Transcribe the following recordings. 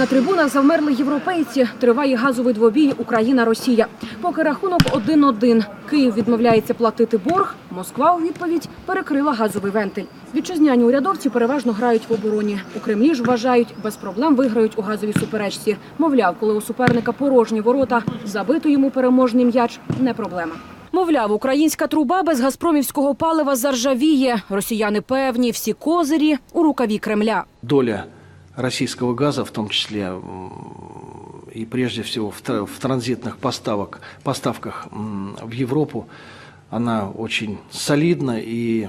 На трибунах завмерли європейці. Триває газовий двобій Україна-Росія. Поки рахунок 1-1. Київ відмовляється платити борг. Москва у відповідь перекрила газовий вентиль. Вітчизняні урядовці переважно грають в обороні. У Кремлі ж вважають, без проблем виграють у газовій суперечці. Мовляв, коли у суперника порожні ворота, забити йому переможний м'яч не проблема. Мовляв, українська труба без газпромівського палива заржавіє. Росіяни певні, всі козирі у рукаві Кремля. доля российского газа, в том числе и прежде всего в, тра- в транзитных поставок, поставках в Европу, она очень солидна и,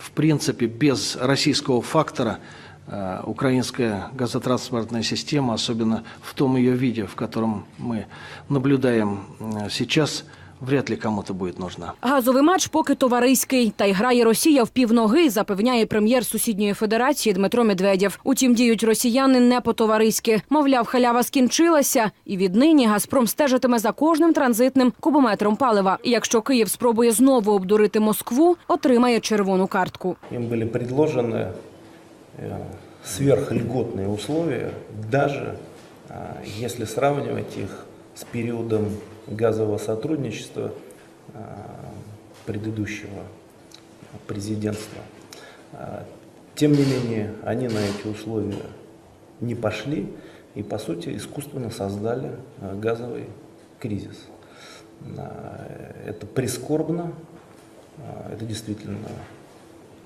в принципе, без российского фактора э, украинская газотранспортная система, особенно в том ее виде, в котором мы наблюдаем м, сейчас, вряд ли кому-то будет нужна. Газовий матч поки товариський. Та й грає Росія в півноги, запевняє прем'єр сусідньої федерації Дмитро Медведєв. Утім, діють росіяни не по-товариськи. Мовляв, халява скінчилася, і віднині Газпром стежитиме за кожним транзитним кубометром палива. І якщо Київ спробує знову обдурити Москву, отримає червону картку. Им были предложены э, сверхльготные условия, даже а, если сравнивать их с периодом газового сотрудничества а, предыдущего президентства. А, Тем не менее, они на эти условия не пошли и, по сути, искусственно создали а, газовый кризис. Это прискорбно, это действительно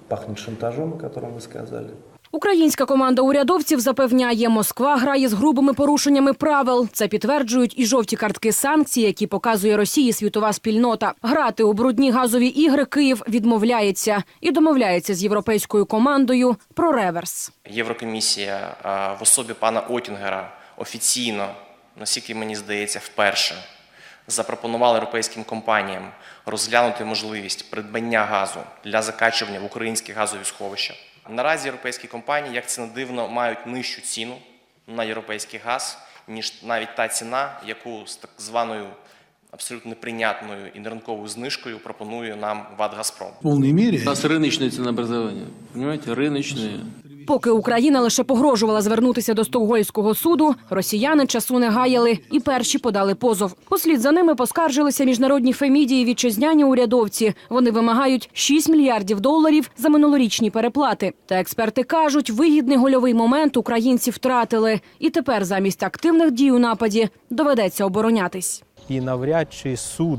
пахнет шантажом, о котором вы сказали. Українська команда урядовців запевняє, Москва грає з грубими порушеннями правил. Це підтверджують і жовті картки санкцій, які показує Росії світова спільнота. Грати у брудні газові ігри Київ відмовляється і домовляється з європейською командою про реверс. Єврокомісія в особі пана Отінгера офіційно, наскільки мені здається, вперше запропонувала європейським компаніям розглянути можливість придбання газу для закачування в українські газові сховища. Наразі європейські компанії, як це не дивно, мають нижчу ціну на європейський газ, ніж навіть та ціна, яку з так званою абсолютно неприйнятною і неринковою знижкою пропонує нам ВАД Газпром. в мере. У нас рыночное ценообразование. Понимаете, рыночное. Поки Україна лише погрожувала звернутися до Стокгольського суду, росіяни часу не гаяли і перші подали позов. Послід за ними поскаржилися міжнародні фемідії вітчизняні урядовці. Вони вимагають 6 мільярдів доларів за минулорічні переплати. Та експерти кажуть, вигідний гольовий момент українці втратили, і тепер замість активних дій у нападі доведеться оборонятись. І навряд чи суд,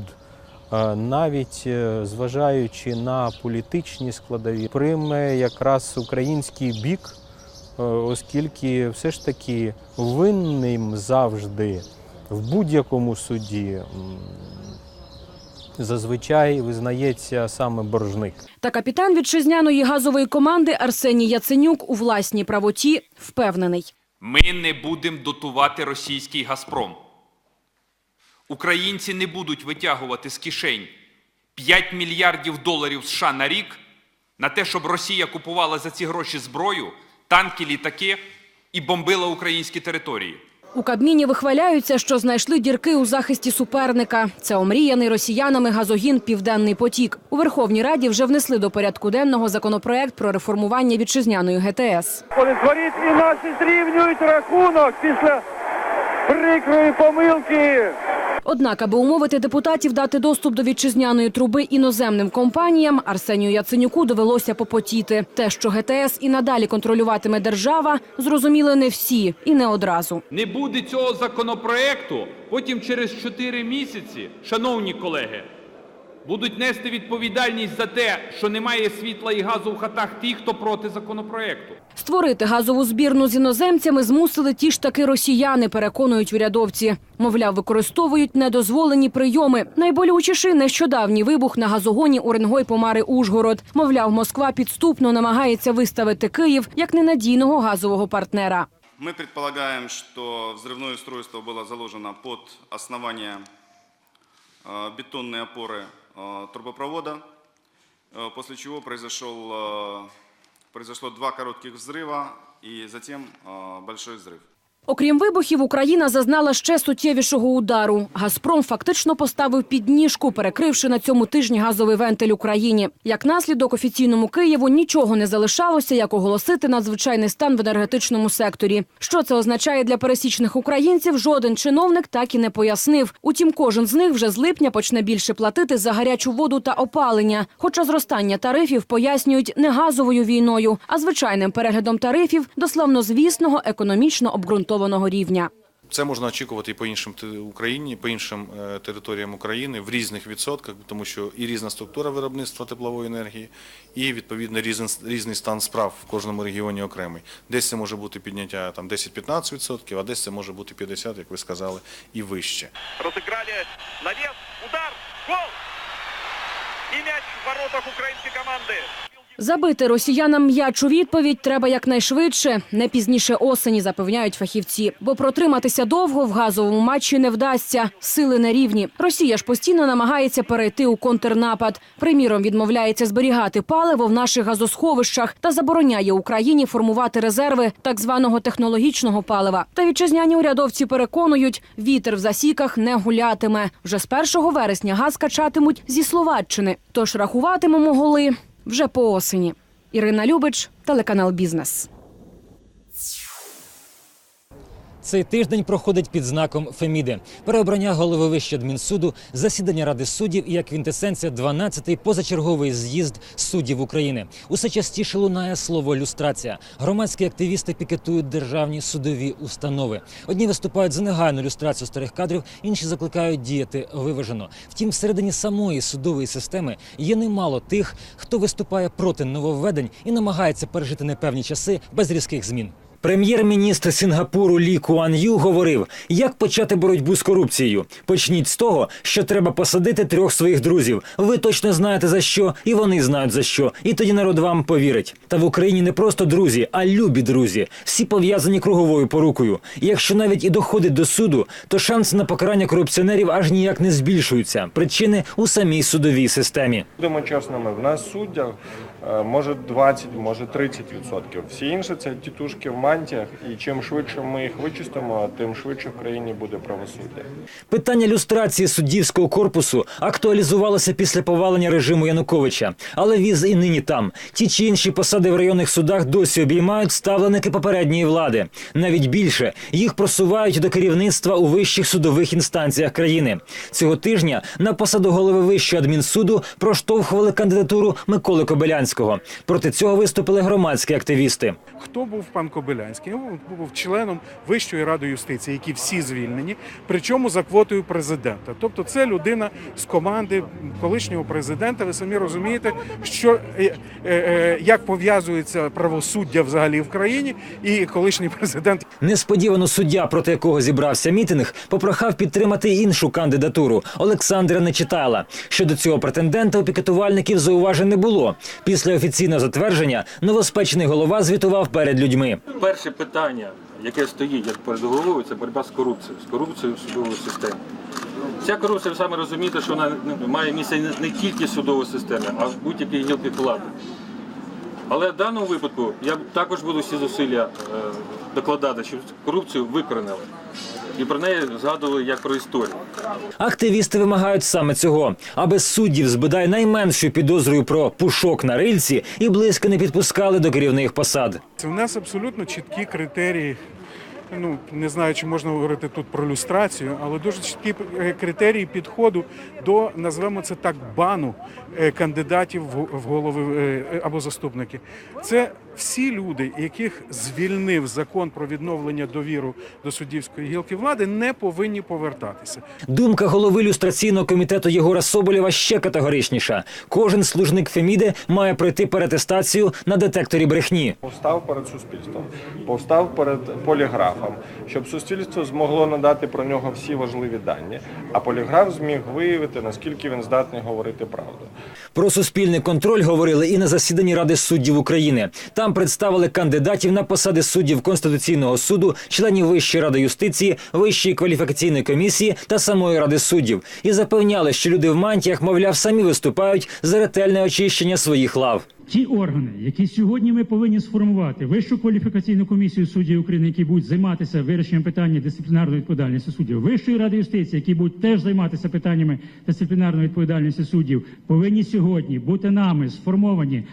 навіть е, зважаючи на політичні складові, прийме якраз український бік, е, оскільки все ж таки винним завжди в будь-якому суді зазвичай визнається саме боржник. Та капітан вітчизняної газової команди Арсеній Яценюк у власній правоті впевнений. Ми не будемо дотувати російський Газпром. Українці не будуть витягувати з кишень 5 мільярдів доларів США на рік на те, щоб Росія купувала за ці гроші зброю, танки, літаки і бомбила українські території. У Кабміні вихваляються, що знайшли дірки у захисті суперника. Це омріяний росіянами газогін Південний потік. У Верховній Раді вже внесли до порядку денного законопроект про реформування вітчизняної ГТС. Політворіт і наші зрівнюють рахунок після прикрої помилки. Однак, аби умовити депутатів дати доступ до вітчизняної труби іноземним компаніям, Арсенію Яценюку довелося попотіти. Те, що ГТС і надалі контролюватиме держава, зрозуміли не всі і не одразу. Не буде цього законопроекту, потім через 4 місяці, шановні колеги, будуть нести відповідальність за те, що немає світла і газу в хатах ті, хто проти законопроекту. Створити газову збірну з іноземцями змусили ті ж таки росіяни, переконують урядовці. Мовляв, використовують недозволені прийоми. Найболючіший нещодавній вибух на газогоні Уренгой Помари Ужгород. Мовляв, Москва підступно намагається виставити Київ як ненадійного газового партнера. Мы предполагаем, что взрывное устройство было заложено под основание э, бетонной опоры э, трубопровода, э, после чего произошел, э, произошло два коротких взрыва и затем э, большой взрыв. Окрім вибухів, Україна зазнала ще суттєвішого удару. Газпром фактично поставив підніжку, перекривши на цьому тижні газовий вентиль Україні. Як наслідок, офіційному Києву нічого не залишалося, як оголосити надзвичайний стан в енергетичному секторі. Що це означає для пересічних українців? Жоден чиновник так і не пояснив. Утім, кожен з них вже з липня почне більше платити за гарячу воду та опалення. Хоча зростання тарифів пояснюють не газовою війною, а звичайним переглядом тарифів до славнозвісного економічно обґрунтованого рівня. Це можна очікувати і по іншим Україні, по іншим е, територіям України в різних відсотках, тому що і різна структура виробництва теплової енергії, і відповідно різний, стан справ в кожному регіоні окремий. Десь це може бути підняття там 10-15 відсотків, а десь це може бути 50, як ви сказали, і вище. Розіграли навіс, удар, гол! І м'яч в воротах української команди. Забити росіянам м'яч у відповідь треба якнайшвидше, не пізніше осені, запевняють фахівці. Бо протриматися довго в газовому матчі не вдасться. Сили на рівні. Росія ж постійно намагається перейти у контрнапад. Приміром, відмовляється зберігати паливо в наших газосховищах та забороняє Україні формувати резерви так званого технологічного палива. Та вітчизняні урядовці переконують, вітер в засіках не гулятиме. Вже з 1 вересня газ качатимуть зі Словаччини. Тож рахуватимемо голи вже по осені. Ірина Любич, телеканал Бізнес. Цей тиждень проходить під знаком Феміди. Переобрання голови Вищого адмінсуду, засідання Ради суддів і як квінтесенція 12-й позачерговий з'їзд суддів України. Усе частіше лунає слово люстрація. Громадські активісти пікетують державні судові установи. Одні виступають за негайну люстрацію старих кадрів, інші закликають діяти виважено. Втім, всередині самої судової системи є немало тих, хто виступає проти нововведень і намагається пережити непевні часи без різких змін. Прем'єр-міністр Сінгапуру Лі Куан Ю говорив, як почати боротьбу з корупцією. Почніть з того, що треба посадити трьох своїх друзів. Ви точно знаєте за що, і вони знають за що. І тоді народ вам повірить. Та в Україні не просто друзі, а любі друзі. Всі пов'язані круговою порукою. І якщо навіть і доходить до суду, то шанси на покарання корупціонерів аж ніяк не збільшуються. Причини у самій судовій системі. Будемо чесними, в нас суддях е, може 20, може 30 відсотків. Всі інші це тітушки в мантіях, і чим швидше ми їх вичистимо, тим швидше в країні буде правосуддя. Питання люстрації суддівського корпусу актуалізувалося після повалення режиму Януковича, але віз і нині там. Ті чи інші посади в районних судах досі обіймають ставленики попередньої влади. Навіть більше їх просувають до керівництва у вищих судових інстанціях країни. Цього тижня на посаду голови вищого адмінсуду проштовхували кандидатуру Миколи Кобилянського. Проти цього виступили громадські активісти. Хто був пан Кобилянський? Він був членом Вищої ради юстиції, які всі звільнені, причому за квотою президента. Тобто, це людина з команди колишнього президента. Ви самі розумієте, що е, е, е, як пов'язується правосуддя взагалі в країні, і колишній президент Несподівано суддя, проти якого зібрався мітинг, попрохав підтримати іншу кандидатуру Олександра Нечитайла. Щодо цього претендента у пікетувальників зауважень не було. Після офіційного затвердження новоспечений голова звітував перед людьми. Перше питання, яке стоїть як перед головою, це боротьба з корупцією, з корупцією в судовій системі. Ця корупція, ви саме розумієте, що вона має місце не- тільки в судовій системі, а в будь-якій гілки влади. Але в даному випадку я також буду всі зусилля е, докладати, щоб корупцію викоренили. І про неї згадували як про історію. Активісти вимагають саме цього, аби суддів з бодай найменшою підозрою про пушок на рильці і близько не підпускали до керівних посад. це в нас абсолютно чіткі критерії. Ну не знаю, чи можна говорити тут про люстрацію, але дуже чіткі е, критерії підходу до назвемо це так бану е, кандидатів в в голови е, або заступники. Це всі люди, яких звільнив закон про відновлення довіру до суддівської гілки влади, не повинні повертатися. Думка голови люстраційного комітету Єгора Соболєва ще категоричніша. Кожен служник Феміди має пройти перетестацію на детекторі брехні. Повстав перед суспільством, повстав перед поліграфом, щоб суспільство змогло надати про нього всі важливі дані, а поліграф зміг виявити, наскільки він здатний говорити правду. Про суспільний контроль говорили і на засіданні Ради суддів України. Там Там представили кандидатів на посади суддів Конституційного суду, членів Вищої ради юстиції, Вищої кваліфікаційної комісії та самої ради суддів і запевняли, що люди в мантіях, мовляв, самі виступають за ретельне очищення своїх лав. Ті органи, які сьогодні ми повинні сформувати Вищу кваліфікаційну комісію суддів України, які будуть займатися вирішенням питання дисциплінарної відповідальності суддів, Вищої ради юстиції, які будуть теж займатися питаннями дисциплінарної відповідальності суддів, повинні сьогодні бути нами сформовані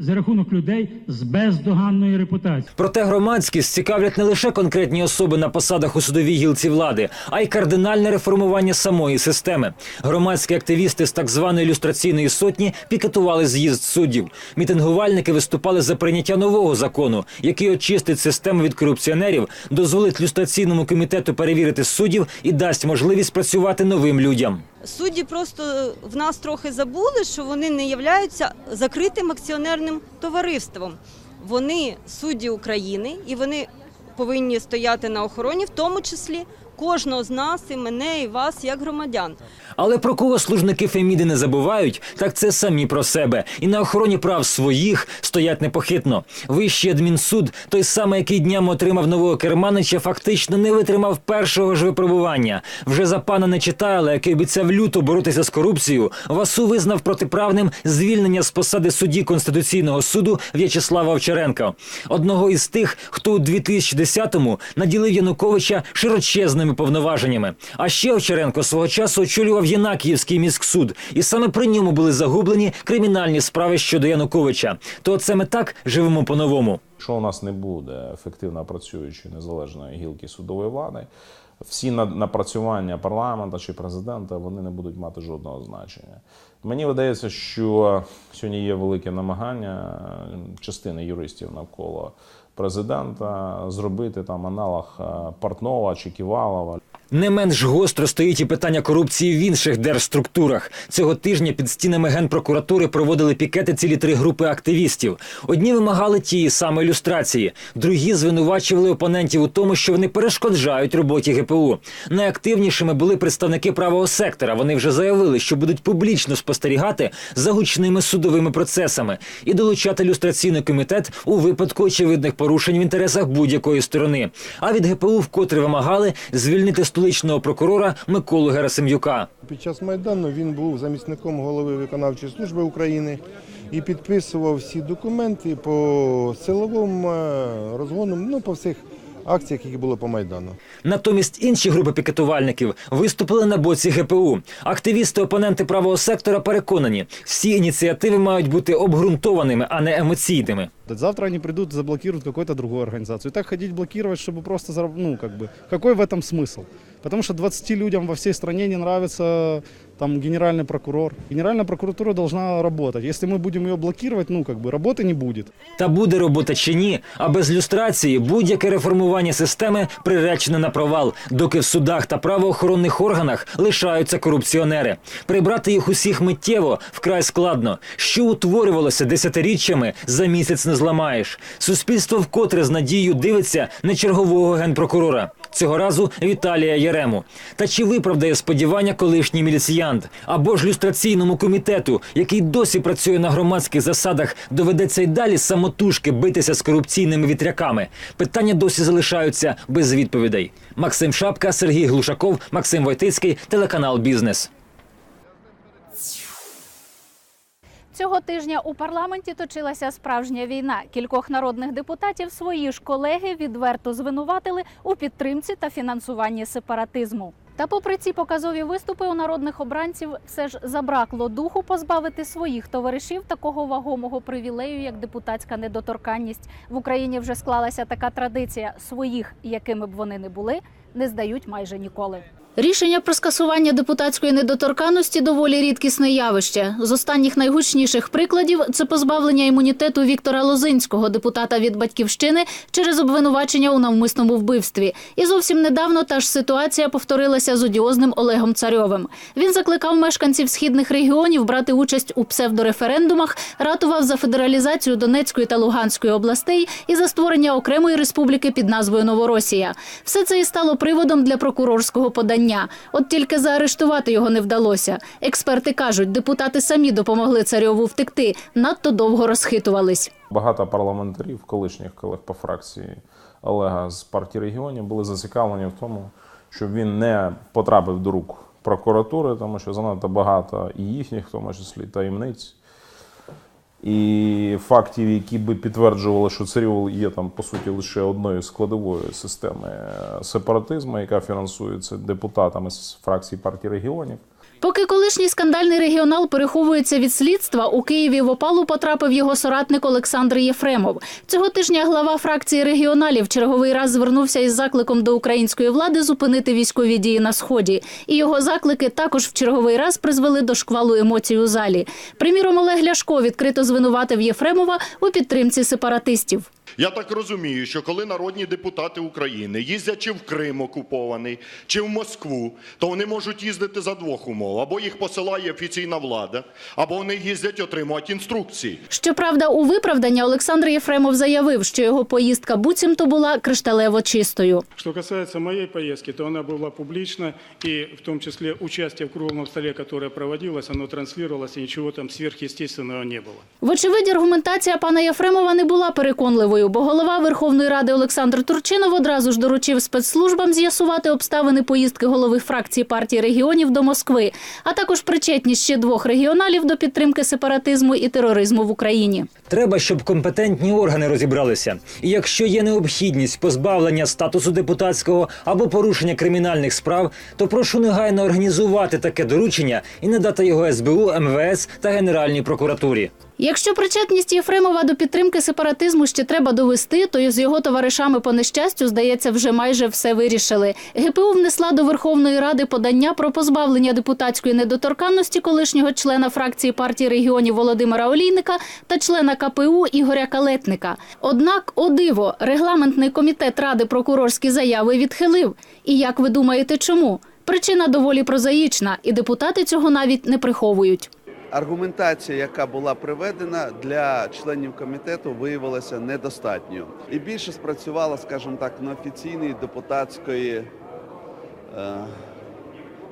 за рахунок людей з бездоганною репутацією. Проте громадськість цікавлять не лише конкретні особи на посадах у судовій гілці влади, а й кардинальне реформування самої системи. Громадські активісти з так званої люстраційної сотні пікетували з'їзд суддів. Мітингувальники виступали за прийняття нового закону, який очистить систему від корупціонерів, дозволить люстраційному комітету перевірити суддів і дасть можливість працювати новим людям. Судді просто в нас трохи забули, що вони не являються закритим акціонерним товариством. Вони судді України і вони повинні стояти на охороні, в тому числі кожного з нас, і мене, і вас, як громадян. Але про кого служники Феміди не забувають, так це самі про себе. І на охороні прав своїх стоять непохитно. Вищий адмінсуд, той самий, який днями отримав нового керманича, фактично не витримав першого ж випробування. Вже за пана не читає, але який обіцяв люто боротися з корупцією, Васу визнав протиправним звільнення з посади судді Конституційного суду В'ячеслава Овчаренка. Одного із тих, хто у 2010-му наділив Януковича широчезними повноваженнями. А ще Овчаренко свого часу очолював Єнакіївський міськсуд, і саме при ньому були загублені кримінальні справи щодо Януковича. То от саме так живемо по-новому. Якщо у нас не буде ефективно працюючої незалежної гілки судової влади, всі напрацювання парламента чи президента вони не будуть мати жодного значення. Мені видається, що сьогодні є велике намагання е, частини юристів навколо президента зробити там аналог е, Портнова чи Ківалова. Не менш гостро стоїть і питання корупції в інших держструктурах. Цього тижня під стінами генпрокуратури проводили пікети цілі три групи активістів. Одні вимагали тієї самої люстрації, другі звинувачували опонентів у тому, що вони перешкоджають роботі ГПУ. Найактивнішими були представники правого сектора. Вони вже заявили, що будуть публічно спостерігати за гучними судовими процесами і долучати люстраційний комітет у випадку очевидних порушень в інтересах будь-якої сторони. А від ГПУ вкотре вимагали звільнити столичного прокурора Миколу Герасим'юка. Під час Майдану він був замісником голови виконавчої служби України і підписував всі документи по силовому розгону. ну по всіх акціях, які були по Майдану. Натомість інші групи пікетувальників виступили на боці ГПУ. Активісти-опоненти правого сектора переконані, всі ініціативи мають бути обґрунтованими, а не емоційними. Завтра они придут, заблокируют какую-то другую организацию. И так ходить блокировать, чтобы просто, зараб- ну, как бы, какой в этом смысл? Потому что 20 людям во всей стране не нравится там генеральный прокурор. Генеральная прокуратура должна работать. Если мы будем ее блокировать, ну, как бы, работы не будет. Та буде робота чи ні, а без люстрації будь-яке реформування системи приречене на провал, доки в судах та правоохоронних органах лишаються корупціонери. Прибрати їх усіх миттєво вкрай складно. Що утворювалося десятиріччями, за місяць не зламаєш. Суспільство вкотре з надією дивиться на чергового генпрокурора. Цього разу Віталія Ярему. Та чи виправдає сподівання колишній міліціянт або ж люстраційному комітету, який досі працює на громадських засадах, доведеться й далі самотужки битися з корупційними вітряками? Питання досі залишаються без відповідей. Максим Шапка, Сергій Глушаков, Максим Войтицький, телеканал Бізнес. Цього тижня у парламенті точилася справжня війна. Кількох народних депутатів свої ж колеги відверто звинуватили у підтримці та фінансуванні сепаратизму. Та попри ці показові виступи у народних обранців все ж забракло духу позбавити своїх товаришів такого вагомого привілею, як депутатська недоторканність. В Україні вже склалася така традиція своїх, якими б вони не були, не здають майже ніколи. Рішення про скасування депутатської недоторканності доволі рідкісне явище. З останніх найгучніших прикладів це позбавлення імунітету Віктора Лозинського, депутата від батьківщини, через обвинувачення у навмисному вбивстві. І зовсім недавно та ж ситуація повторилася з одіозним Олегом Царьовим. Він закликав мешканців східних регіонів брати участь у псевдореферендумах, ратував за федералізацію Донецької та Луганської областей і за створення окремої республіки під назвою Новоросія. Все це і стало приводом для прокурорського подання. От тільки заарештувати його не вдалося. Експерти кажуть, депутати самі допомогли царьову втекти, надто довго розхитувались. Багато парламентарів, колишніх колег по фракції Олега з партії регіонів, були зацікавлені в тому, щоб він не потрапив до рук прокуратури, тому що занадто багато і їхніх, в тому числі таємниць. І фактів, які би підтверджували, що Царьов є там по суті лише одною складовою системи сепаратизму, яка фінансується депутатами з фракції партії регіонів. Поки колишній скандальний регіонал переховується від слідства, у Києві в опалу потрапив його соратник Олександр Єфремов. Цього тижня глава фракції регіоналів черговий раз звернувся із закликом до української влади зупинити військові дії на сході. І його заклики також в черговий раз призвели до шквалу емоцій у залі. Приміром, Олег Ляшко відкрито звинуватив Єфремова у підтримці сепаратистів. Я так розумію, що коли народні депутати України їздять чи в Крим окупований, чи в Москву, то вони можуть їздити за двох умов: або їх посилає офіційна влада, або вони їздять отримувати інструкції. Щоправда, у виправдання Олександр Єфремов заявив, що його поїздка буцімто була кришталево чистою. Что касается моей поездки, то она была публична, и в том числе участие в круглом столе, которое проводилось, оно транслировалось, и ничего там сверхъестественного не было. Вочевидь, аргументація пана Єфремова не була переконливою, бо голова Верховної Ради Олександр Турчинов одразу ж доручив спецслужбам з'ясувати обставини поїздки голови фракції партії регіонів до Москви, а також причетність ще двох регіоналів до підтримки сепаратизму і тероризму в Україні. Треба, щоб компетентні органи розібралися. І якщо є необхідність позбавлення статусу депутатського або порушення кримінальних справ, то прошу негайно організувати таке доручення і надати його СБУ, МВС та Генеральній прокуратурі. Якщо причетність Єфремова до підтримки сепаратизму ще треба довести, то з його товаришами по нещастю, здається, вже майже все вирішили. ГПУ внесла до Верховної Ради подання про позбавлення депутатської недоторканності колишнього члена фракції партії регіонів Володимира Олійника та члена КПУ Ігоря Калетника. Однак, о диво, регламентний комітет Ради прокурорські заяви відхилив. І як ви думаєте, чому? Причина доволі прозаїчна, і депутати цього навіть не приховують. Аргументація, яка була приведена для членів комітету, виявилася недостатньою і більше спрацювала, скажімо так, на офіційної депутатської е,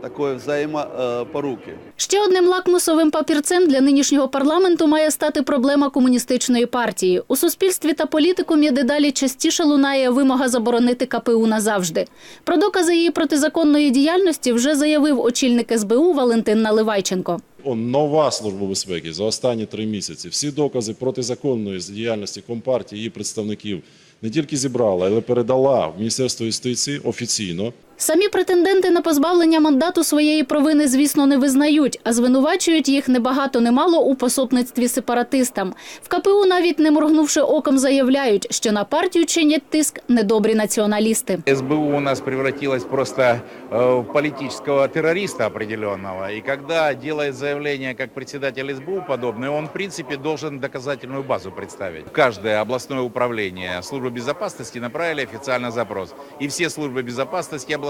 такої взаємопоруки. Ще одним лакмусовим папірцем для нинішнього парламенту має стати проблема комуністичної партії. У суспільстві та політикумі дедалі частіше лунає вимога заборонити КПУ назавжди. Про докази її протизаконної діяльності вже заявив очільник СБУ Валентин Наливайченко. Нова служба безпеки за останні три місяці. Всі докази протизаконної діяльності компартії її представників не тільки зібрала, але передала в Міністерство юстиції офіційно. Самі претенденти на позбавлення мандату своєї провини, звісно, не визнають, а звинувачують їх небагато немало у пособництві сепаратистам. В КПУ навіть не моргнувши оком, заявляють, що на партію чинять тиск недобрі націоналісти. СБУ у нас превратилась просто э, в политического террориста определенного. И когда делает заявление как председатель СБУ подобное, он в принципе должен доказательную базу представить. В каждое областное управление службы безопасности направили официально запрос. И все службы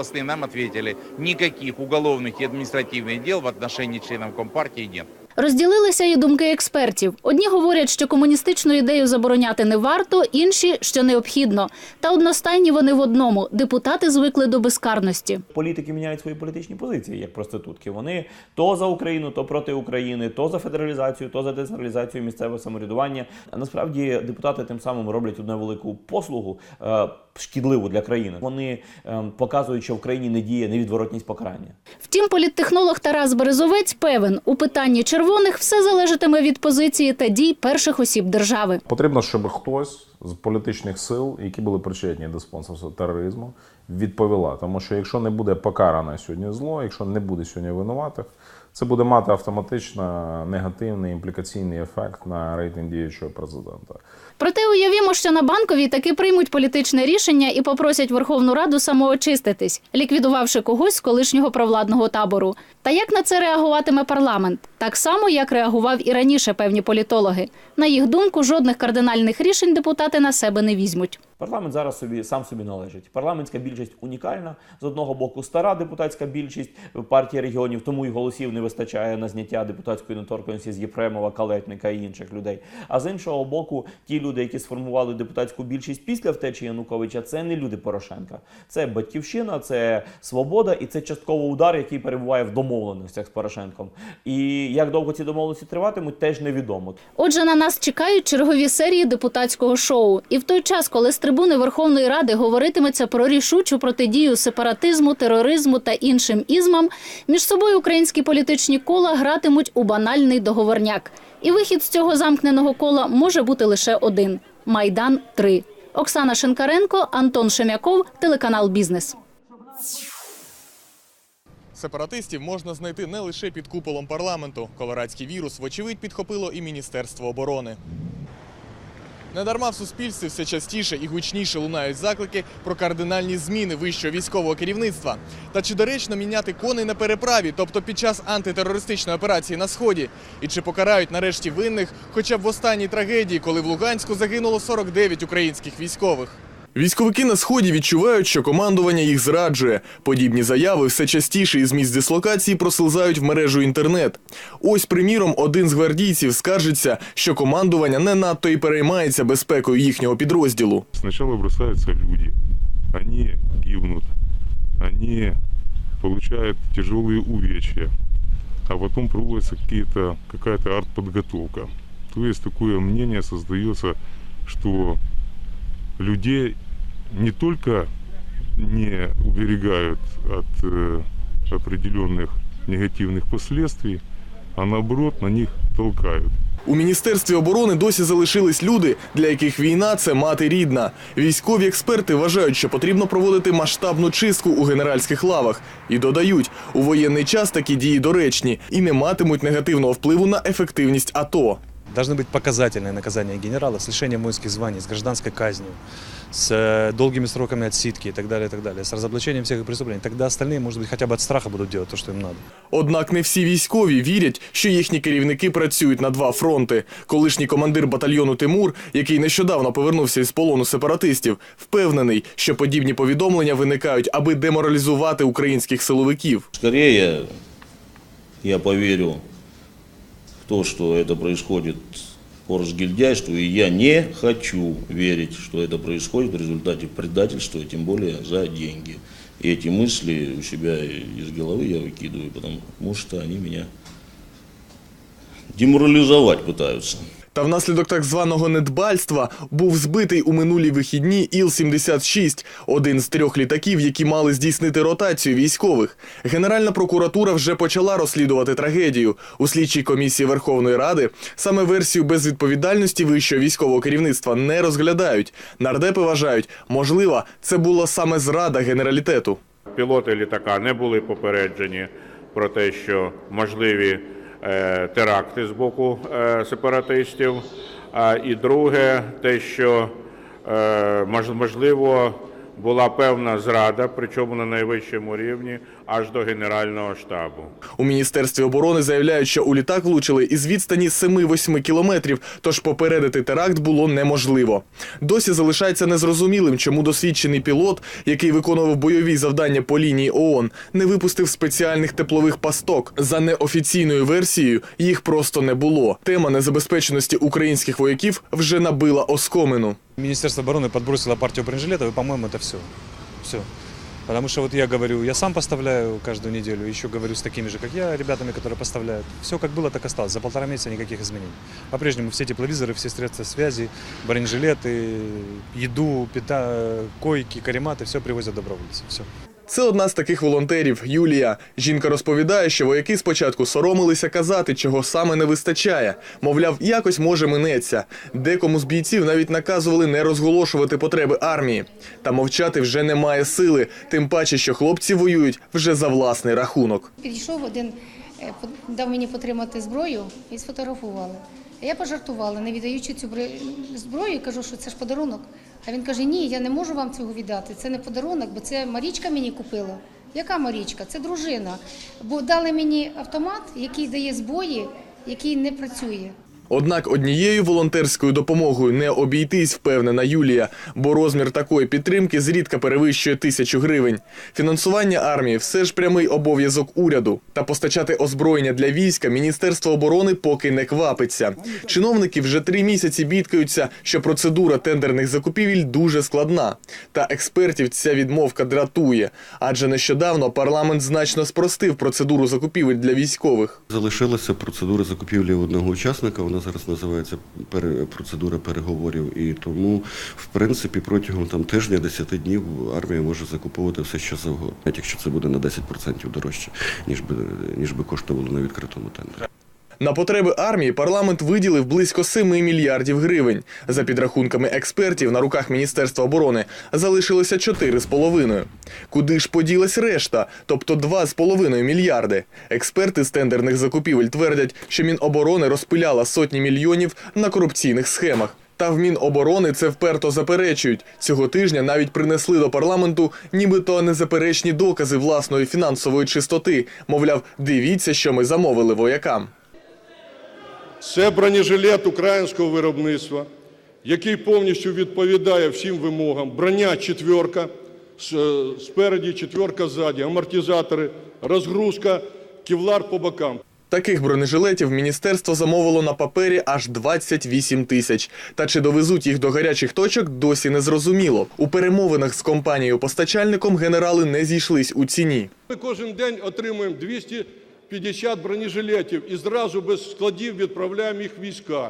безопасности областные нам ответили, никаких уголовных и административных дел в отношении членов Компартии нет. Розділилися і думки експертів. Одні говорять, що комуністичну ідею забороняти не варто, інші, що необхідно. Та одностайні вони в одному – депутати звикли до безкарності. Політики міняють свої політичні позиції як проститутки. Вони то за Україну, то проти України, то за федералізацію, то за децентралізацію місцевого самоврядування. А насправді депутати тим самим роблять одну велику послугу е, шкідливу для країни. Вони е, показують, що в країні не діє невідворотність покарання. Втім, політтехнолог Тарас Березовець певен, у питанні червоних все залежатиме від позиції та дій перших осіб держави. Потрібно, щоб хтось з політичних сил, які були причетні до спонсорства тероризму, відповіла. Тому що якщо не буде покаране сьогодні зло, якщо не буде сьогодні винуватих, це буде мати автоматично негативний імплікаційний ефект на рейтинг діючого президента. Проте уявімо, що на банковій таки приймуть політичне рішення і попросять Верховну Раду самоочиститись, ліквідувавши когось з колишнього провладного табору. Та як на це реагуватиме парламент? Так само, як реагував і раніше певні політологи. На їх думку, жодних кардинальних рішень депутати на себе не візьмуть. Парламент зараз собі сам собі належить. Парламентська більшість унікальна. З одного боку, стара депутатська більшість партії регіонів, тому і голосів не вистачає на зняття депутатської недоторканності з Єфремова, Калетника і інших людей. А з іншого боку, ті люди, які сформували депутатську більшість після втечі Януковича, це не люди Порошенка. Це батьківщина, це свобода і це частково удар, який перебуває в домовленостях з Порошенком. І як довго ці домовленості триватимуть, теж невідомо. Отже, на нас чекають чергові серії депутатського шоу. І в той час, коли з трибуни Верховної Ради говоритиметься про рішучу протидію сепаратизму, тероризму та іншим ізмам, між собою українські політичні кола гратимуть у банальний договорняк. І вихід з цього замкненого кола може бути лише один: Майдан 3 Оксана Шинкаренко, Антон Шемяков, телеканал Бізнес. Сепаратистів можна знайти не лише під куполом парламенту. Колорадський вірус, вочевидь, підхопило і Міністерство оборони. Недарма в суспільстві все частіше і гучніше лунають заклики про кардинальні зміни вищого військового керівництва. Та чи доречно міняти коней на переправі, тобто під час антитерористичної операції на сході? І чи покарають нарешті винних, хоча б в останній трагедії, коли в Луганську загинуло 49 українських військових? Військовики на сході відчувають, що командування їх зраджує. Подібні заяви все частіше із місць дислокації прослизають в мережу інтернет. Ось, приміром, один з гвардійців скаржиться, що командування не надто і переймається безпекою їхнього підрозділу. Сначала бросаются люди, они гибнут, они получают тяжелые увечья, а потом проводится какие-то, какая-то артподготовка. То есть такое мнение создается, что людей не только не уберегают от э, определенных негативных последствий, а наоборот на них толкают. У міністерстві оборони досі залишились люди, для яких війна це мати рідна. Військові експерти вважають, що потрібно проводити масштабну чистку у генеральських лавах і додають, у воєнний час такі дії доречні і не матимуть негативного впливу на ефективність АТО. Должны быть показательные наказания генерала с лишением воинских званий, с гражданской казнью, с э, долгими сроками отсидки и так далее, и так далее, с разоблачением всех их преступлений. Тогда остальные, может быть, хотя бы от страха будут делать то, что им надо. Однак не всі військові вірять, що їхні керівники працюють на два фронти. Колишній командир батальйону Тимур, який нещодавно повернувся із полону сепаратистів, впевнений, що подібні повідомлення виникають, аби деморалізувати українських силовиків. Скорее я поверю в То, что это происходит по разгильдяйству, и я не хочу верить, что это происходит в результате предательства, тем более за деньги. И эти мысли у себя из головы я выкидываю, потому что они меня деморализовать пытаются. Та внаслідок так званого недбальства був збитий у минулі вихідні Іл-76, один з трьох літаків, які мали здійснити ротацію військових. Генеральна прокуратура вже почала розслідувати трагедію. У слідчій комісії Верховної Ради саме версію безвідповідальності вищого військового керівництва не розглядають. Нардепи вважають, можливо, це була саме зрада генералітету. Пілоти літака не були попереджені про те, що можливі теракти з боку е, сепаратистів. І друге, те, що е, можливо була певна зрада, причому на найвищому рівні, аж до Генерального штабу. У міністерстві оборони заявляють, що у літак влучили із відстані 7-8 кілометрів, тож попередити теракт було неможливо. Досі залишається незрозумілим, чому досвідчений пілот, який виконував бойові завдання по лінії ООН, не випустив спеціальних теплових пасток. За неофіційною версією їх просто не було. Тема незабезпеченості українських вояків вже набила оскомину. Министерство обороны подбросило партию бронежилетов, и, по-моему, это все. Все. Потому что вот я говорю, я сам поставляю каждую неделю, еще говорю с такими же, как я, ребятами, которые поставляют. Все как было, так осталось. За полтора месяца никаких изменений. По-прежнему все тепловизоры, все средства связи, бронежилеты, еду, пита, койки, карематы, все привозят добровольцы. Все. Це одна з таких волонтерів Юлія. Жінка розповідає, що вояки спочатку соромилися казати, чого саме не вистачає. Мовляв, якось може минеться. Декому з бійців навіть наказували не розголошувати потреби армії. Та мовчати вже немає сили, тим паче, що хлопці воюють вже за власний рахунок. Підійшов один, е, дав мені потримати зброю і сфотографували. А я пожартувала, не віддаючи цю бро- зброю, кажу, що це ж подарунок. А він каже: Ні, я не можу вам цього віддати. Це не подарунок, бо це Марічка мені купила. Яка Марічка? Це дружина. Бо дали мені автомат, який дає збої, який не працює. Однак однією волонтерською допомогою не обійтись, впевнена Юлія, бо розмір такої підтримки зрідка перевищує тисячу гривень. Фінансування армії все ж прямий обов'язок уряду. Та постачати озброєння для війська Міністерство оборони поки не квапиться. Чиновники вже три місяці бідкаються, що процедура тендерних закупівель дуже складна. Та експертів ця відмовка дратує, адже нещодавно парламент значно спростив процедуру закупівель для військових. Залишилася процедура закупівлі одного учасника. Вона зараз називається процедура переговорів. І тому, в принципі, протягом там тижня, 10 днів армія може закуповувати все, що завгодно, навіть якщо це буде на 10% дорожче, ніж би ніж би коштувало на відкритому тендері. На потреби армії парламент виділив близько 7 мільярдів гривень. За підрахунками експертів, на руках Міністерства оборони залишилося 4,5. Куди ж поділась решта, тобто 2,5 мільярди? Експерти з тендерних закупівель твердять, що Міноборони розпиляла сотні мільйонів на корупційних схемах. Та в Міноборони це вперто заперечують. Цього тижня навіть принесли до парламенту нібито незаперечні докази власної фінансової чистоти. Мовляв, дивіться, що ми замовили воякам. Це бронежилет українського виробництва, який повністю відповідає всім вимогам. Броня четверка, е, спереді четверка ззаді, амортизатори, розгрузка, кевлар по бокам. Таких бронежилетів міністерство замовило на папері аж 28 тисяч. Та чи довезуть їх до гарячих точок, досі не зрозуміло. У перемовинах з компанією-постачальником генерали не зійшлись у ціні. Ми кожен день отримуємо 250 бронежилетів і зразу без складів відправляємо їх війська.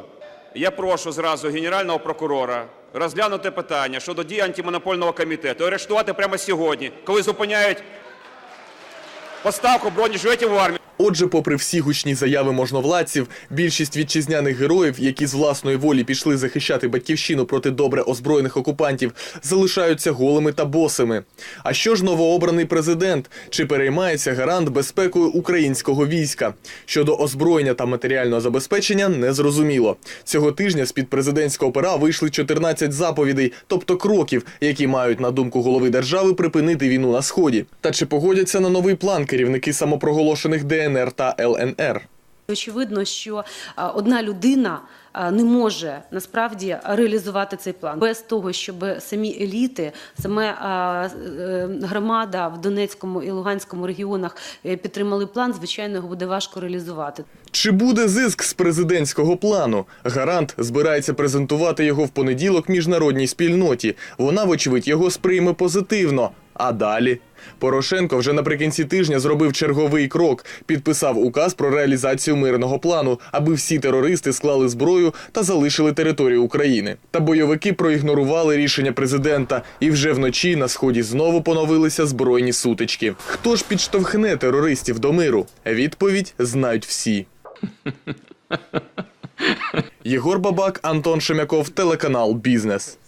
Я прошу зразу генерального прокурора розглянути питання щодо дій антимонопольного комітету, арештувати прямо сьогодні, коли зупиняють поставку бронежилетів в армію. Отже, попри всі гучні заяви можновладців, більшість вітчизняних героїв, які з власної волі пішли захищати батьківщину проти добре озброєних окупантів, залишаються голими та босими. А що ж новообраний президент? Чи переймається гарант безпекою українського війська? Щодо озброєння та матеріального забезпечення не зрозуміло. Цього тижня з під президентського пера вийшли 14 заповідей, тобто кроків, які мають на думку голови держави припинити війну на сході. Та чи погодяться на новий план керівники самопроголошених ДНР та ЛНР? Очевидно, що одна людина не може насправді реалізувати цей план без того, щоб самі еліти, саме е, громада в Донецькому і Луганському регіонах е, підтримали план. Звичайно, його буде важко реалізувати. Чи буде зиск з президентського плану? Гарант збирається презентувати його в понеділок міжнародній спільноті. Вона, вочевидь, його сприйме позитивно. А далі Порошенко вже наприкінці тижня зробив черговий крок, підписав указ про реалізацію мирного плану, аби всі терористи склали зброю та залишили територію України. Та бойовики проігнорували рішення президента, і вже вночі на сході знову поновилися збройні сутички. Хто ж підштовхне терористів до миру? Відповідь знають всі. Єгор Бабак, Антон Шемяков, телеканал Бізнес.